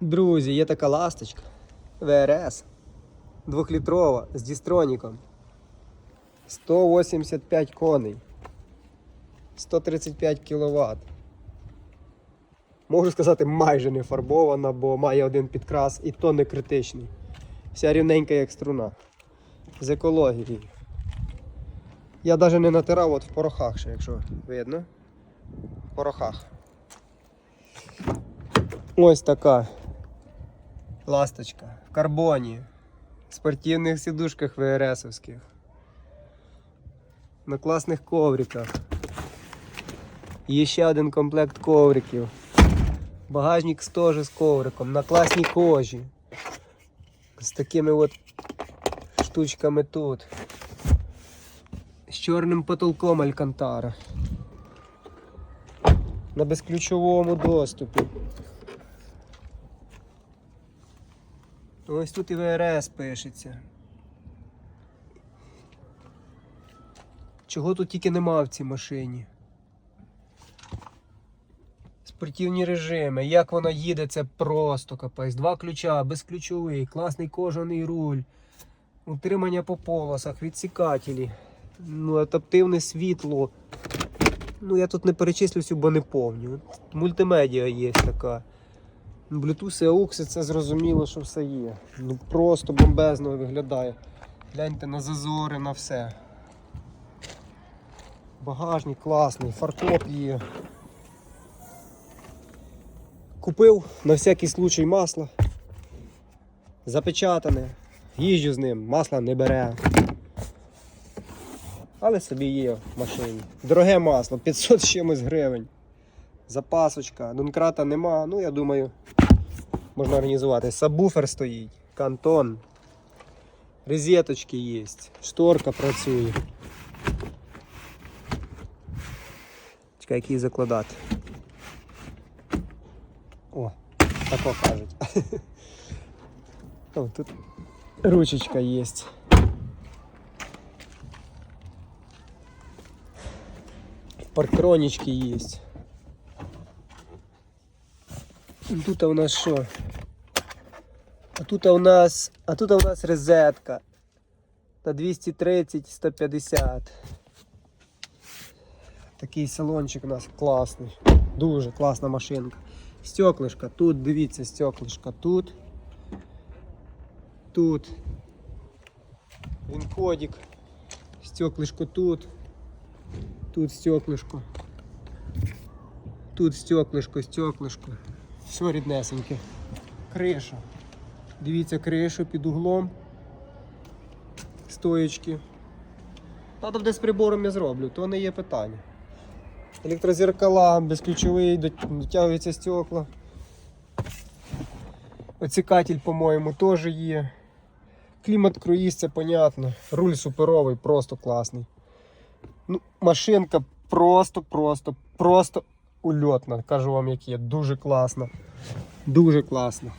Друзі, є така ласточка. ВРС. Двохлітрова з дістроніком. 185 коней. 135 кВт. Можу сказати, майже не фарбована, бо має один підкрас і то не критичний. Вся рівненька, як струна. З екологією. Я навіть не натирав от в порохах ще, якщо видно. В порохах. Ось така ласточка в карбоні, в спортивних сідушках ВРСовських, на класних ковриках. Є ще один комплект ковриків. Багажник теж з ковриком, на класній кожі. З такими от штучками тут. З чорним потолком Алькантара. На безключовому доступі. Ось тут і ВРС пишеться. Чого тут тільки нема в цій машині? Спортивні режими, як вона їде, це просто капець. Два ключа, безключовий, класний кожаний руль, утримання по полосах, відсікателі, ну, адаптивне світло. Ну, я тут не перечислюся, бо не повню. Мультимедіа є така. Bluetooth і AUX, це зрозуміло, що все є. Ну просто бомбезно виглядає. Гляньте на зазори, на все. Багажник класний, фаркоп є. Купив на всякий случай масло. Запечатане. Їжджу з ним, масла не бере. Але собі є в машині. Дороге масло, 500 з чимось гривень. Запасочка, донкрата нема, ну я думаю, можна організувати. Сабвуфер стоїть, кантон, розеточки є, шторка працює. Чекай, який закладати. О, тако кажуть. О, тут ручечка є. Парктронички є. Тут у нас що? А тут у нас. А тут у нас розетка. На 230 150. Такий салончик у нас класний. Дуже класна машинка. Стеклишка. Тут, дивіться, стеклишка тут. Тут. Він кодик. Тут. Тут стеклишко. Тут стеклишко, стеклишко. Все ріднесеньке. Криша. Дивіться, кришу під углом. Стоєчки. Буде з прибором я зроблю, то не є питання. Електрозеркала, безключовий, дотягується стекла. Оцікатель, по-моєму, теж є. Клімат круїз, це понятно. Руль суперовий, просто класний. Ну, машинка просто, просто, просто ульотна. Кажу вам, як є. Дуже класно. Дуже класна.